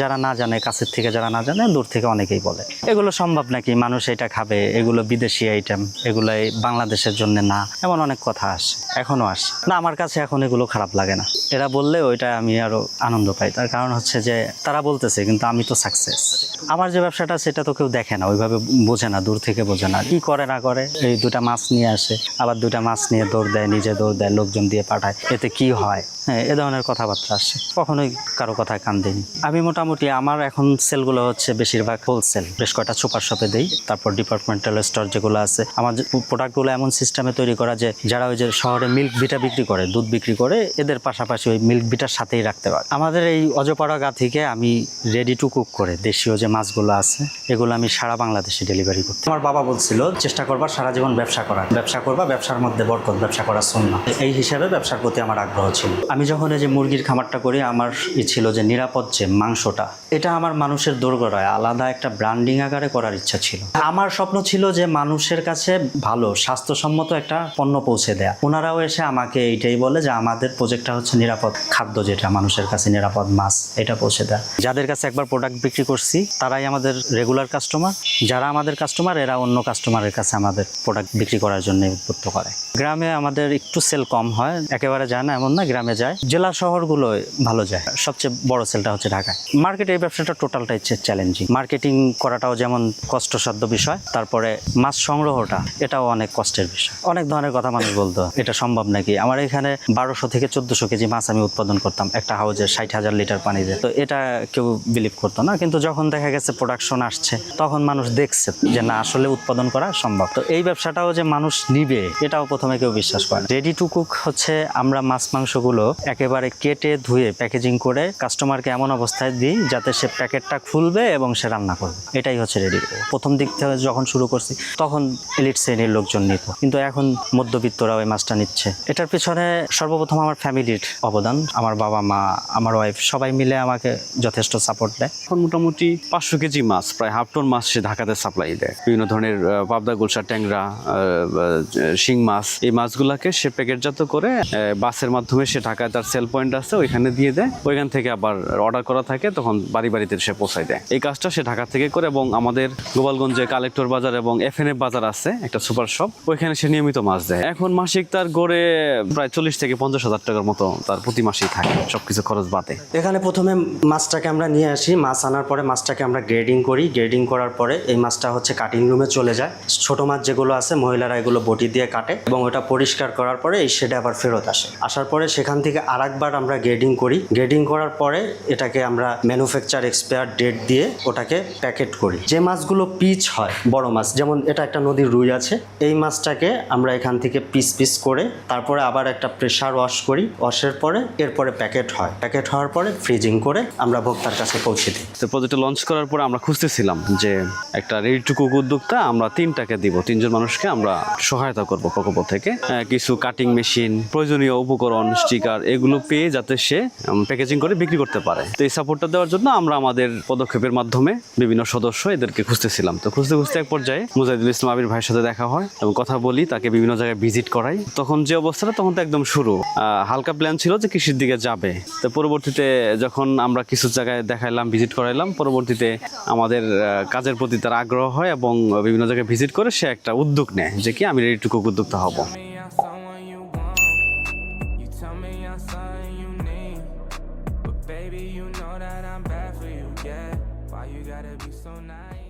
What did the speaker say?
যারা না জানে, কাছের থেকে যারা না জানে, দূর থেকে অনেকেই বলে। এগুলো সম্ভব নাকি? মানুষ এটা খাবে, এগুলো বিদেশি আইটেম এগুলো বাংলাদেশের জন্য না, এমন অনেক কথা আসে, এখনও আসে। না, আমার কাছে এখন এগুলো খারাপ লাগে না। এরা বললে ওইটা আমি আরও আনন্দ পাই। তার কারণ হচ্ছে যে, তারা বলতেছে, কিন্তু আমি তো সাকসেস আমার যে ব্যবসাটা, সেটা তো কেউ দেখে না, ওইভাবে বোঝে না, দূর থেকে বোঝে না। কি করে, না করে, এই দুটা মাছ নিয়ে আসে, আবার দুটা মাছ নিয়ে দৌড় দেয়, নিজে দৌড় দেয়, লোকজন দিয়ে পাঠায়, এতে কি হয়? হ্যাঁ এ ধরনের কথাবার্তা আসে। কখনোই কারও কথায় কান দিইনি আমি মোটামুটি আমার এখন সেলগুলো হচ্ছে বেশিরভাগ হোলসেল বেশ কয়টা সুপার শপে দেই, তারপর ডিপার্টমেন্টাল স্টোর যেগুলো আছে। আমার প্রোডাক্টগুলো এমন সিস্টেমে তৈরি করা যে, যারা ওই যে শহরে মিল্ক ভিটা বিক্রি করে, দুধ বিক্রি করে, এদের পাশাপাশি ওই মিল্ক ভিটার সাথেই রাখতে পারে। আমাদের এই অজপাড়া গা থেকে আমি রেডি টু কুক করে, দেশীয় যে মাছগুলো আছে, এগুলো আমি সারা বাংলাদেশে ডেলিভারি করতে আমার বাবা বলছিল, চেষ্টা করবা সারা জীবন ব্যবসা করার। ব্যবসা করবা, ব্যবসার মধ্যে বরকত, ব্যবসা করার সুন্নাহ এই হিসাবে ব্যবসার প্রতি আমার আগ্রহ ছিল। আমি যখন এই যে মুরগির খামারটা করি, আমার ই ছিল যে নিরাপদ যে মাংসটা, এটা আমার মানুষের দোরগড়ায় আলাদা একটা ব্র্যান্ডিং আকারে করার ইচ্ছা ছিল। আমার স্বপ্ন ছিল যে মানুষের কাছে ভালো, স্বাস্থ্যসম্মত একটা পণ্য পৌঁছে দেয়া। ওনারাও এসে আমাকে এইটাই বলে যে আমাদের প্রজেক্টটা হচ্ছে নিরাপদ খাদ্য যেটা, মানুষের কাছে নিরাপদ মাছ, এটা পৌঁছে দেয়। যাদের কাছে একবার প্রোডাক্ট বিক্রি করছি, তারাই আমাদের রেগুলার কাস্টমার যারা আমাদের কাস্টমার এরা অন্য কাস্টমারের কাছে আমাদের প্রোডাক্ট বিক্রি করার জন্য উদ্বুদ্ধ করে। গ্রামে আমাদের একটু সেল কম হয়, একেবারে যায় না, এমন না, গ্রামে যায়, জেলা শহরগুলো ভালো যায়। সবচেয়ে বড় সেলটা হচ্ছে ঢাকায় মার্কেটে এই ব্যবসাটা টোটালটাই চ্যালেঞ্জিং মার্কেটিং করাটাও যেমন কষ্টসাধ্য বিষয়, তারপরে মাছ সংগ্রহটা, এটাও অনেক কষ্টের বিষয়। অনেক ধরনের কথা মানুষ বলতো, এটা সম্ভব নাকি? আমার এখানে বারোশো থেকে চোদ্দশো কেজি মাছ আমি উৎপাদন করতাম, একটা হাউজে ষাট হাজার লিটার পানিতে। তো এটা কেউ বিলিভ করতো না, কিন্তু যখন দেখা গেছে প্রোডাকশন আসছে, তখন মানুষ দেখছে যে না, আসলে উৎপাদন করা সম্ভব। তো এই ব্যবসাটাও যে মানুষ নিবে, এটাও প্রথমে কেউ বিশ্বাস করে রেডি টু কুক হচ্ছে আমরা মাছ মাংসগুলো একেবারে কেটে ধুয়ে প্যাকেজিং করে কাস্টমারকে এমন অবস্থায় দিই যাতে সে প্যাকেটটা খুলবে এবং সে রান্না করবে। এটাই হচ্ছে রেডি প্রথম দিক থেকে যখন শুরু করছি, তখন এলিট শ্রেণির লোকজন নিত। কিন্তু এখন মধ্যবিত্তরা ওই মাছটা নিচ্ছে। এটার পিছনে সর্বপ্রথম আমার ফ্যামিলির অবদান। আমার বাবা, মা, আমার ওয়াইফ সবাই মিলে আমাকে যথেষ্ট সাপোর্ট দেয়। এখন মোটামুটি পাঁচশো কেজি মাছ, প্রায় হাফ টন মাছ সে ঢাকাতে সাপ্লাই দেয়। বিভিন্ন ধরনের পাবদা গুলশা ট্যাংরা শিং মাছ, এই মাছগুলাকে সে প্যাকেটজাত করে বাসের মাধ্যমে সে ঢাকায় তার সেল পয়েন্ট আছে, ওইখানে দিয়ে দেয়। ওইখান থেকে আবার অর্ডার করা থাকে, তখন বাড়ি বাড়িতে সে পৌঁছায় দেয়। এই কাজটা সে ঢাকা থেকে করে এবং আমাদের গোপালগঞ্জে কালেক্টর বাজার এবং এফ বাজার আছে, একটা সুপার শপ ওইখানে সে নিয়মিত মাছ দেয়। এখন মাসিক তার গড়ে প্রায় চল্লিশ থেকে পঞ্চাশ হাজার টাকার মতো তার প্রতি মাসেই থাকে, সবকিছু খরচ বাদে। এখানে প্রথমে মাছটাকে আমরা নিয়ে আসি, মাছ আনার পরে মাছটাকে আমরা গ্রেডিং করি। গ্রেডিং করার পরে এই মাছটা হচ্ছে কাটিং রুমে চলে যায়। ছোট মাছ যেগুলো আছে, মহিলারা এগুলো বটি দিয়ে কাটে এবং ওটা পরিষ্কার করার পরে এই শেডে আবার ফেরত আসে। আসার পরে সেখান থেকে আরেকবার আমরা গ্রেডিং করি। গ্রেডিং করার পরে এটাকে আমরা ম্যানুফ্যাকচার এক্সপায়ার ডেট দিয়ে ওটাকে প্যাকেট করি। যে মাছগুলো পিচ হয়, বড় মাছ, যেমন এটা একটা নদীর রুই আছে, এই মাছটাকে আমরা এখান থেকে পিস পিস করে তারপরে আবার একটা প্রেশার ওয়াশ করি ওয়াশের পরে এরপরে প্যাকেট হয়। প্যাকেট হওয়ার পরে ফ্রিজিং করে আমরা ভোক্তার কাছে পৌঁছে দিই। তো প্রজেক্টটা লঞ্চ করার পরে আমরা খুঁজতেছিলাম যে একটা রেডি টু কুক উদ্যোক্তা আমরা তিনটাকে দিব। তিনজন মানুষকে আমরা সহায়তা করব প্রকল্প থেকে। কিছু কাটিং মেশিন প্রয়োজনীয় উপকরণ স্টিকার এগুলো পেয়ে যাতে সে প্যাকেজিং করে বিক্রি করতে পারে। তো এই সাপোর্টটা দেওয়ার জন্য আমরা আমাদের পদক্ষেপের মাধ্যমে বিভিন্ন সদস্য এদেরকে খুঁজতেছিলাম। তো খুঁজতে খুঁজতে এক পর্যায়ে মুজাহিদুল ইসলাম আবির ভাইয়ের সাথে দেখা হয় এবং কথা বলি, তাকে বিভিন্ন জায়গায় ভিজিট করাই। তখন যে অবস্থাটা, তখন তো একদম শুরু। হালকা প্ল্যান ছিল যে কৃষির দিকে যাবে। তো পরবর্তীতে যখন আমরা কিছু জায়গায় দেখাইলাম ভিজিট করাইলাম, পরবর্তীতে আমাদের কাজের প্রতি তার আগ্রহ হয় এবং বিভিন্ন জায়গায় ভিজিট করে সে একটা উদ্যোগ নেয় যে কি, আমি কুক উদ্যোক্তা হব। Something you need. But baby, you know that I'm bad for you, yeah. Why you gotta be so nice?